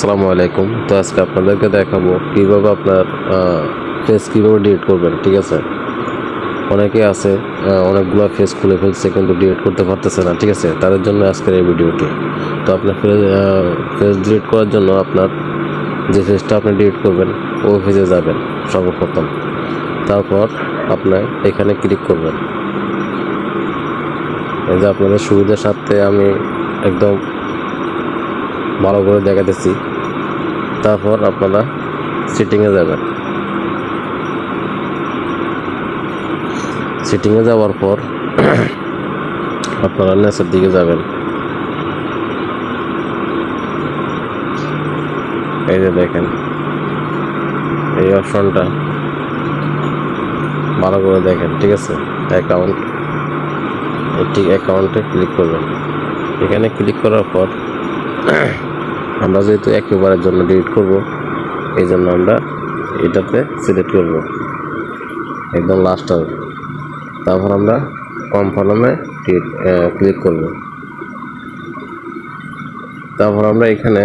আসসালামু আলাইকুম। তো আজকে আপনাদেরকে দেখাবো কীভাবে আপনার ফেস কীভাবে ডিলিট করবেন, ঠিক আছে? অনেকে আছে অনেকগুলো ফেস খুলে ফেলছে কিন্তু ডিলিট করতে পারতেছে না, ঠিক আছে? তাদের জন্য আজকের এই ভিডিওটি। তো আপনার ফেস ডিলিট করার জন্য আপনার যে ফেসটা আপনি ডিলিট করবেন, ওই ফেসে যাবেন সর্বপ্রথম। তারপর আপনার এখানে ক্লিক করবেন। এই যে আপনাদের সুবিধার সাথে আমি একদম ভালো করে দেখাতেছি। তারপর আপনারা সিটিংয়ে যাবেন। সিটিংয়ে যাওয়ার পর আপনারা নেচের দিকে যাবেন। এই যে দেখেন, এই অপশনটা ভালো করে দেখেন, ঠিক আছে? অ্যাকাউন্ট ঠিক অ্যাকাউন্টে ক্লিক করবেন। এখানে ক্লিক করার পর আমরা যেহেতু একেবারের জন্য ডিলিট করব এই জন্য আমরা এটাতে সিলেক্ট করব। একদম লাস্টে তারপর আমরা কনফার্মে ক্লিক করব। তারপর আমরা এখানে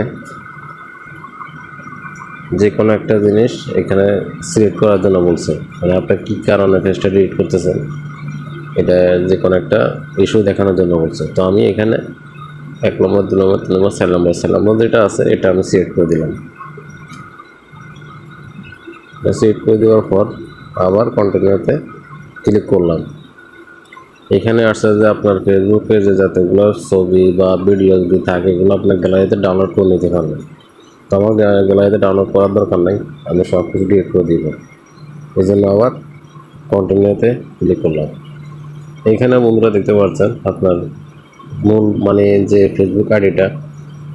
যে কোনো একটা জিনিস এখানে সিলেক্ট করার জন্য বলছে। মানে আপনার কী কারণে ফেসটা ডিলিট করতেছেন? এটা যে কোনো একটা ইস্যু দেখানোর জন্য বলছে। তো আমি এখানে এক নম্বর, দু নম্বর, তিন নম্বর, চার নম্বর চার নম্বর, যেটা আছে, এটা আমি সিলেক্ট করে দিলাম। সিলেক্ট করে দেওয়ার পর আবার কন্টিনিউতে ক্লিক করলাম। এখানে আসছে যে আপনার ফেসবুক পেজে যতগুলো ছবি বা ভিডিও যদি থাকে, এগুলো আপনার গ্যালারিতে ডাউনলোড করে নিতে পারবেন। তো আমার গ্যালারিতে ডাউনলোড করার দরকার নেই, আমি সব কিছু ডিলিট করে দিব। এই জন্য আবার কন্টিনিউতে ক্লিক করলাম। এইখানে বন্ধুরা দেখতে পাচ্ছেন, আপনার মূল মানে যে ফেসবুক আইডিটা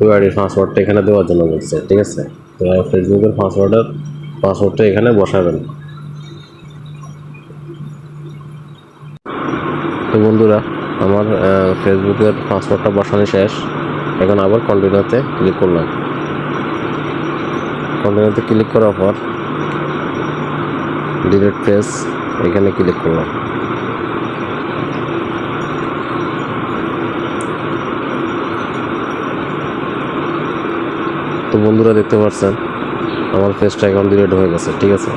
ওই আইডির পাসওয়ার্ডটা এখানে দেওয়ার জন্য বলছে, ঠিক আছে? তো ফেসবুকের পাসওয়ার্ডের পাসওয়ার্ডটা এখানে বসাবেন। তো বন্ধুরা, আমার ফেসবুকের পাসওয়ার্ডটা বসানো শেষ। এখন আবার কন্টিনিউতে ক্লিক করলাম। কন্টিনিউতে ক্লিক করার পর ডিলিট পেজ এখানে ক্লিক করলাম। তো বন্ধুরা দেখতে পাচ্ছেন, আমার ফেসটা এখন ডিলেট হয়ে গেছে, ঠিক আছে?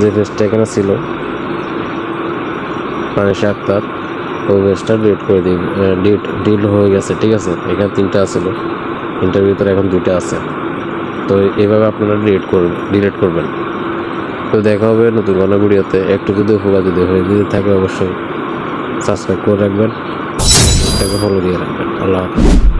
যে ফেসটা এখানে ছিল মানিসা আক্তার ওই ফেসটা ডিলিট করে দিই ডিলিট ডিলিট হয়ে গেছে, ঠিক আছে? এখানে তিনটা আছিল, তিনটার ভিতরে এখন দুইটা আছে। তো এইভাবে আপনারা ডিলিট করবেন ডিলিট করবেন। তো দেখা হবে নতুন ভিডিওতে। একটু যদি উপকার যদি হয়ে যদি থাকে, অবশ্যই সাবস্ক্রাইব করে রাখবেন। ফলো দিয়ে রাখবেন। আল্লাহ হাফিজ।